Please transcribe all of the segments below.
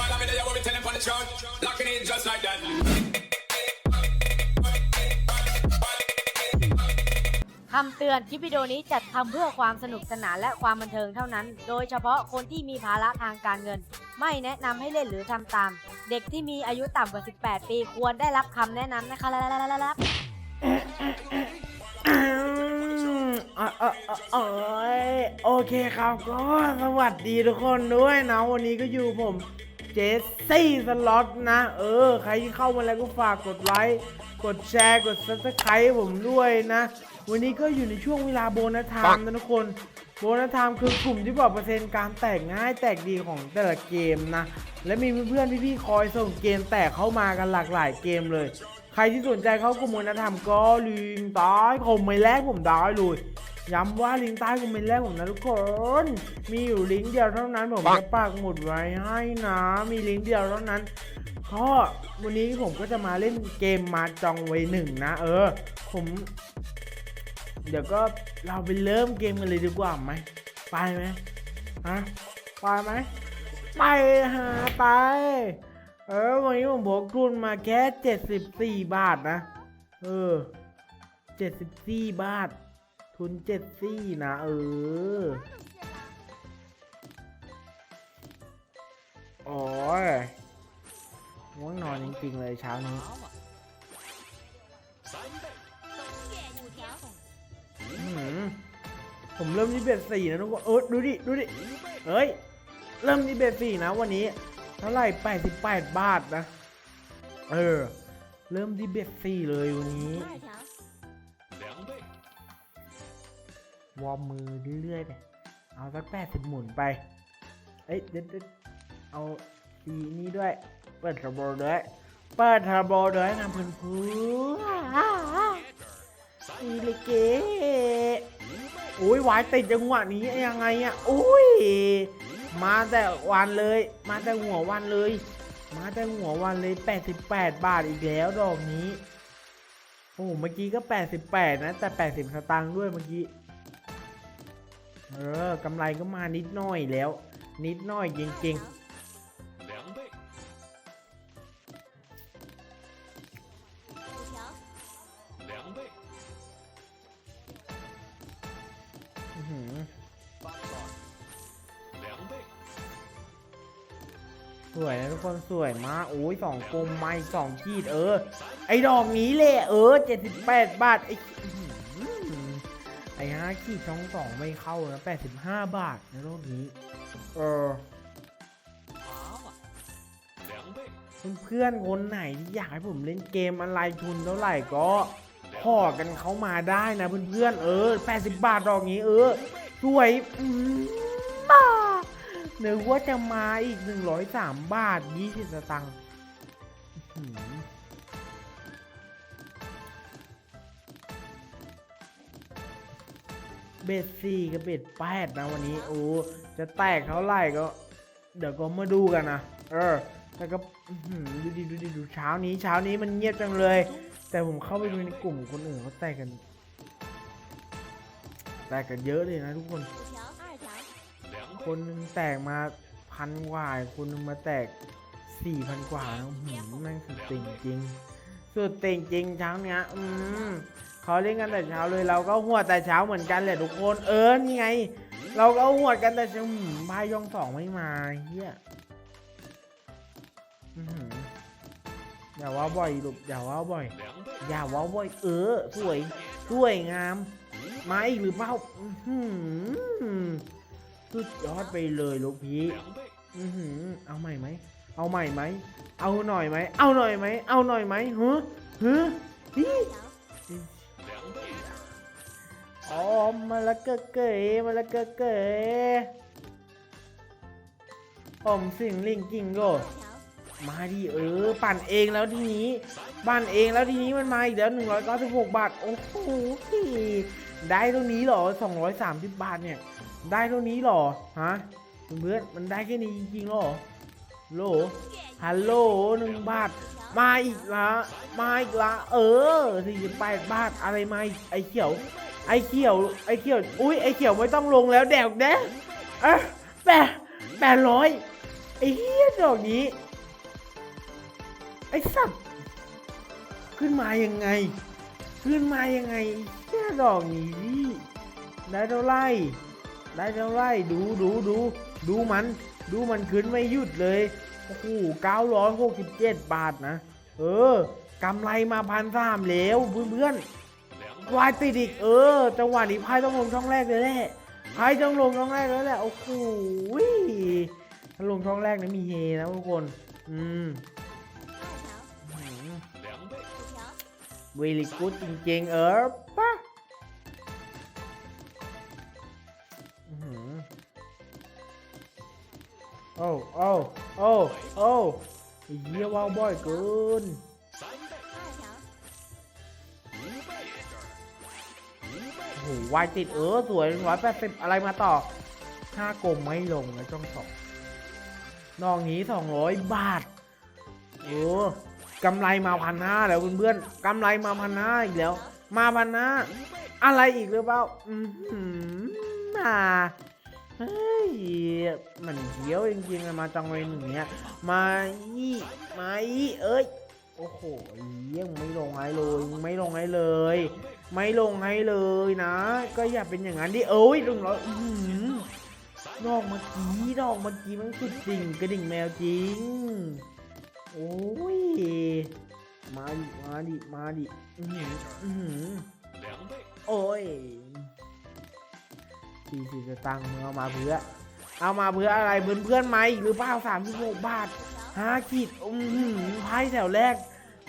Follow me there, what we tell them on the throne. Locking in just like that. คำเตือน คลิปวิดีโอนี้จัดทำเพื่อความสนุกสนานและความบันเทิงเท่านั้น โดยเฉพาะคนที่มีภาระทางการเงิน ไม่แนะนำให้เล่นหรือทำตาม เด็กที่มีอายุต่ำกว่า 18 ปีควรได้รับคำแนะนำนะคะอืมอะอะอะเอ้ยโอเคครับก็สวัสดีทุกคนด้วยนะ วันนี้ก็อยู่ผม เจสซี่สล็อตนะ เออ ใครที่เข้ามาแล้วก็ฝากกดไลค์ กดแชร์ กดซับสไครต์ผมด้วยนะ วันนี้ก็อยู่ในช่วงเวลาโบนัสไทม์นะทุกคน โบนัสไทม์คือกลุ่มที่บอกเปอร์เซ็นต์การแตกง่ายแตกดีของแต่ละเกมนะ และมีเพื่อนๆพี่ๆคอยส่งเกมแตกเข้ามากันหลากหลายเกมเลย ใครที่สนใจเข้ากลุ่มโบนัสไทม์ก็ลิงก์ใต้คอมเมนต์แรกผมได้เลย ย้ำว่าลิงก์ใต้คอมเมนต์แรกผมนะทุกคน มีอยู่ลิงก์เดียวเท่านั้นผมจะปักหมุดไว้ให้นะ มีลิงก์เดียวเท่านั้นก็วันนี้ผมก็จะมาเล่นเกมมาจองไว้หนึ่งนะ เออ ผม เดี๋ยวก็เราไปเริ่มเกมกันเลยดีกว่าไหมไปไหมฮะไปไหมไปหาไป เออวันนี้ผมบอกทุนมาแค่เจ็ดสิบสี่บาทนะ เออเจ็ดสิบสี่บาท ทุนเจ็ดสี่นะเออ โอ้ยง่วงนอนจริงๆเลยเช้านี้ผมเริ่มที่เบ็ดสี่นะทุกคนเออดูดิ ดูดิ เฮ้ย เริ่มที่เบ็ดสี่นะวันนี้ เท่าไหร่แปดสิบแปดบาทนะ เออ เริ่มที่เบ็ดสี่เลยวันนี้ วอร์มมือเรื่อยๆไปเอาสักแปดสิบหมุนไป เอ้ยเด็ดเด็ดเอาสีนี้ด้วย เปิดเทอร์โบด้วย เปิดเทอร์โบด้วยนะเพื่อนเพื่อนอีเลเกโอ้ยวายติดจังหวะนี้ยังไงอะโอ้ย มาแต่วันเลย มาแต่หัววันเลย มาแต่หัววันเลย 88 บาทอีกแล้วดอกนี้ โอ้โหเมื่อกี้ก็ 88 นะ แต่ 80 สตางค์ด้วยเมื่อกี้ เออกำไรก็มานิดหน่อยแล้ว นิดหน่อยจริงๆอื้อหือสวยนะทุกคนสวยมากโอ้ยสองกลมไม้สองขีดเออไอ้ดอกนี้เลยเออ 78 บาทไอ้อื้อหือ ไอ้ห้าขีดช่องสองไม่เข้านะ85บาทนะรอบนี้ เออเพื่อนๆคนไหนที่อยากให้ผมเล่นเกมอะไรทุนเท่าไหร่ก็ขอกันเข้ามาได้นะเพื่อนๆเออ 80 บาทดอกนี้เออสวยอืมบ้านึกว่าจะมาอีก 103 บาท 20 สตังค์ เบ็ดสี่กับเบ็ดแปดนะวันนี้ โอ้ จะแตกเท่าไหร่ก็ เดี๋ยวก็มาดูกันนะ เออแต่ก็ดูดิดูดิดูเช้านี้เช้านี้มันเงียบจังเลย แต่ผมเข้าไปดูในกลุ่มคนอื่นเขาแตกกัน แตกกันเยอะเลยนะทุกคน คนหนึงแตกมาพันกว่า คนหนึงมาแตกสี่พันกว่านะหือแม่งสุดติ่งจริง สุดติ่งจริงเช้าเนี้ย อืม เขาเล่นกันแต่เช้าเลยเราก็หัวแต่เช้าเหมือนกันแหละทุกคนเออนี่ไง เราก็หัวกันแต่เช้าพายองสองไม่มาเฮียอย่าว่าบ่อยลูกอย่าว่าบ่อย อย่าว่าบ่อย เออสวยสวยงามมาอีกหรือเปล่าอื้อหือสุดยอดไปเลยลูกพี่เอาใหม่ไหมเอาใหม่ไหมเอาหน่อยไหมเอาหน่อยไหมเอาหน่อยไหมฮึฮึฮิ อ๋อมาละเกเก๋มาละเกเก๋ผมสิ่งลิงกิงโกมาดิเออ ปั่นเองแล้วทีนี้ปั่นเองแล้วทีนี้มันมาอีกแล้ว 196 บาท โอ้โหได้เท่านี้หรอ 230 บาทเนี่ย ได้เท่านี้หรอ ฮะเพื่อนมันได้แค่นี้จริงๆหรอโลฮัลโหลหนึ่งบาท มาอีกละมาอีกละเออ48บาทอะไรมาไอเขียว ไอเขียว ไอเขียว อุ้ยไอเขียวไม่ต้องลงแล้วแดกแดกเอะแปดแปดร้อยไอ้เหี้ยดอกนี้ ไอ้สัตว์ขึ้นมายังไง ขึ้นมายังไงแค่ดอกนี้ดิได้เท่าไรได้เท่าไรดูดูดูดูมัน ดูมันขึ้นไม่หยุดเลย โอ้โหเก้าร้อยหกสิบเจ็ดบาทนะ เออกำไรมาพันสามแล้วเพื่อนๆวายติดอีกเออ จังหวะนี้ไพ่ต้องลงช่องแรกเลยแหละไพ่ต้องลงช่องแรกแล้วแหละโอ้โหถ้าลงช่องแรกนะมีเฮนะทุกคน อืมเวลิกูดจริงๆ เออปะ โอ้โอ้โอ้โอ้เยี่ยว้าวบ่อยเกินโหวายติดเออสวยร้อยแปดสิบอะไรมาต่อห้ากลมไม่ลงนะช่องสองนอกนี้สองร้อยบาทโอ้กำไรมาพันห้าแล้วเพื่อนๆกำไรมาพันห้าอีกแล้ว มาพันห้าอะไรอีกหรือเปล่า อืมหืมมา เฮ้ยมันเขียวจริงๆมาจังเลยหนึ่งเนี้ย มาอีมาอีเอ้ย โอ้โหยังไม่ลงให้เลย ไม่ลงให้เลย ไม่ลงให้เลยนะ ก็อย่าเป็นอย่างนั้นดิ เอ้ยลงแล้อื้อหือดอกเมื่อกี้ดอกเมื่อกี้มันสุดจริงกระดิ่งแมวจริง โอ้ย มาดิ มาดิ มาดิ อือหืออื้อหือโอ้ย สี่สิบตังค์มึงเอามาเพื่อ เอามาเพื่ออะไรเพื่อนเพื่อนไหมหรือเปล่าสามสิบหกบาทห้าขีดอือหือไพ่แถวแรก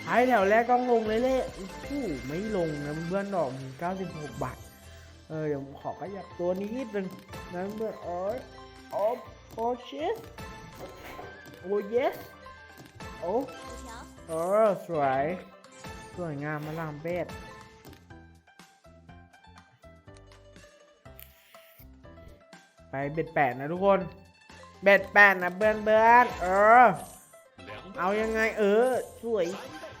ไพ่แถวแรกต้องลงเลยเลยโอ้ไม่ลงนะเพื่อนดอกเก้าสิบหกบาท เออเดี๋ยวขอขยับตัวนี้นิดนึงนะเพื่อนโอ้ยโอ้โอ้ชิสโอ้ย yes โอ้เออสวยสวยงามมาลามเป็ด ไปเบ็ดแปดนะทุกคน เบ็ดแปดนะเบือนเบือนเออ เอายังไงเออสวย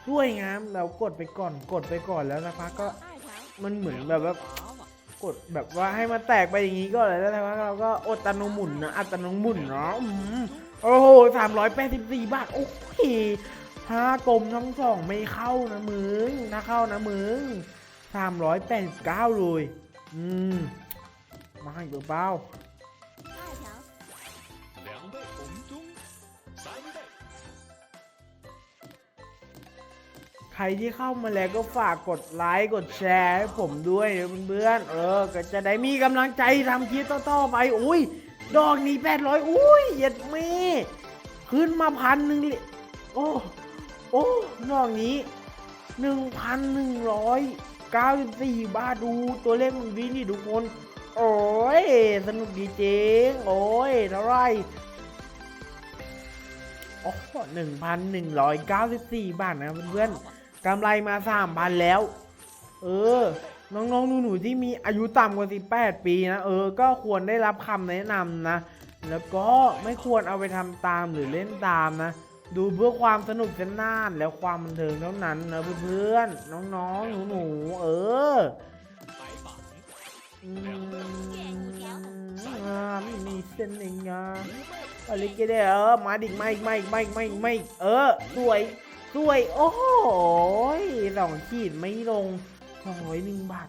สวยงามเรากดไปก่อนกดไปก่อนแล้วสักพักก็มันเหมือนแบบว่ากดแบบว่าให้มันแตกไปอย่างนี้ก็เลยแล้วสักพักเราก็อัตโนหมุนนะอัตโนหมุนเนาะอืมโอ้โหสามร้อยแปดสิบสี่บาทโอ้ยห้ากลมทั้งสองไม่เข้านะมึงถ้าเข้านะมึงสามร้อยแปดสิบเก้าเลยอืมมาอีกหรือเปล่า รที่เข้ามาแล้วก็ฝากกดไลค์กดแชร์ให้ผมด้วยนะเพื่อนๆเออ ก็จะได้มีกำลังใจทำคลิปต่อๆไป อุ้ย ดอกนี้แปดร้อยอุ้ยเหย็ดเมขึ้นมาพันหนึ่งเลยโอ้โอ้ดอกนี้หนึ่งพันหนึ่งร้อยเก้าสิบสี่บาทดูตัวเลขมันวินี่ทุกคน โอ้ย สนุกดีจริงโอ้ยเท่าไหรโอ้หนึ่งพันหนึ่งร้อยเก้าสิบสี่บาทนะเพื่อนๆ กำไรมาสามพันแล้ว เออ น้องๆหนูๆที่มีอายุต่ำกว่า 18 ปีนะ เออ ก็ควรได้รับคำแนะนำนะ แล้วก็ไม่ควรเอาไปทำตามหรือเล่นตามนะ ดูเพื่อความสนุกสนานแล้วความบันเทิงเท่านั้นนะเพื่อนๆ น้องๆหนูๆ เอออืมอ่าไม่มีเส้นเองอะอะไรกันเนี่ยเออมาดิไม่ไม่ไม่ไม่ไม่เออสวย สวย โอ้โหสองขีดไม่ลงสองร้อยหนึ่งบาท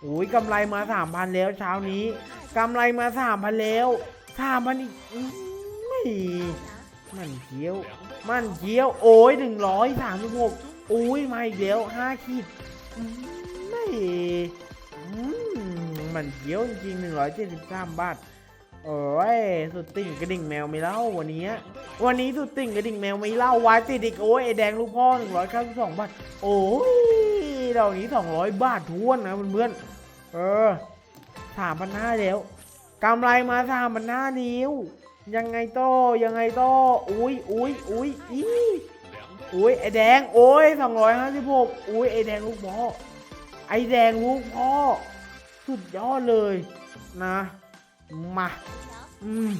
โอ้ยกำไรมาสามพันแล้วเช้านี้กำไรมาสามพันแล้วสามพันอีกไม่มันเคี้ยว มันเคี้ยว โอ้ยหนึ่งร้อยสามสิบหกโอ้ยมาอีกแล้วห้าขีดไม่มมันเคี้ยวจริงหนึ่งร้อยเจ็ดสิบสามบาท โอ้ยสุดติ่งกระดิ่งแมวไม่เล่าวันนี้ วันนี้สุดติ่งกระดิ่งแมวไม่เล่าวายติดอีกโอ้ยไอแดงลูกพ่อหนึ่งร้อยเก้าสิบสองบาทโอ้ยดอกนี้สองร้อยบาททวนนะเพื่อนๆเออสามพันห้าแล้วกำไรมาสามพันห้านิ้ว ยังไงโตยังไงโตอุ้ยอุ้ยอุ้ยอีอุ้ยไอแดงโอ้ยสองร้อยห้าสิบหกอุ้ยไอแดงลูกพ่อไอแดงลูกพ่อสุดยอดเลยนะ มาอืม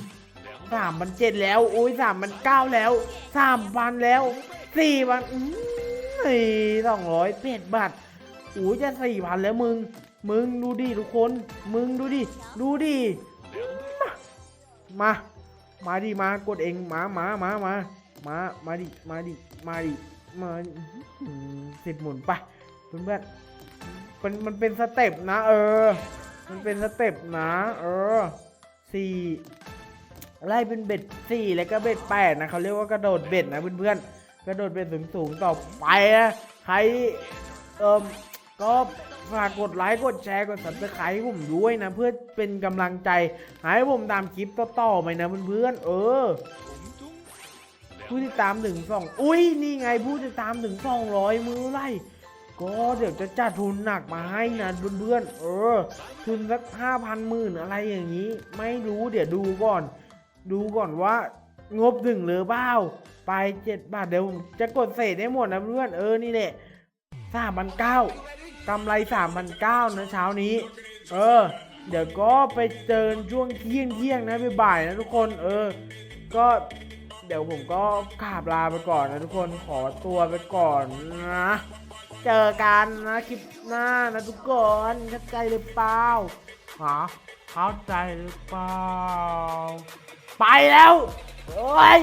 สามพันเจ็ดแล้วโอ้ยสามพันเก้าแล้วสามพันแล้วสี่พันอืมสี่สองร้อยเจ็ดบาทโอ้ยจะสี่พันแล้วมึง มึงดูดิทุกคน มึงดูดิ ดูดิมา มามาดิมากดเองมามามามามามาดิมาดิมาดิมาดิอื้อหือสิบหมุนไปเพื่อนๆมันมันเป็นสเต็ปนะ เออ มันเป็นสเต็ปนะ เออ สี่ไล่เป็นเบ็ดสี่แล้วก็เบ็ดแปดนะเขาเรียกว่ากระโดดเบ็ดนะเพื่อนๆกระโดดเบ็ดสูงๆต่อไปนะใครเอิมก็ฝากกดไลค์กดแชร์กด subscribe ให้ผมด้วยนะ เพื่อเป็นกำลังใจให้ผมตามคลิปต่อๆไปนะเพื่อนๆเออผู้ติดตามถึงสองอุ้ยนี่ไงผู้ติดตามถึงสองร้อยมือไล่ ก็เดี๋ยวจะจัดทุนหนักมาให้นะเพื่อนๆเออ ทุนสักห้าพันหมื่นอะไรอย่างนี้ ไม่รู้เดี๋ยวดูก่อน ดูก่อนว่างบถึงหรือเปล่าไปเจ็ดบาทเดี๋ยวจะกดเศษให้หมดนะเพื่อนเออนี่แหละสามพันเก้ากำไรสามพันเก้านะเช้านี้ เออ เดี๋ยวก็ไปเจอช่วงเที่ยงเที่ยงๆนะบ่ายๆนะทุกคน เออ ก็เดี๋ยวผมก็ขาบลาไปก่อนนะทุกคนขอตัวไปก่อนนะ เจอกันนะคลิปหน้านะทุกคนเข้าใจหรือเปล่าหาเข้าใจหรือเปล่า ไปแล้ว โอ้ย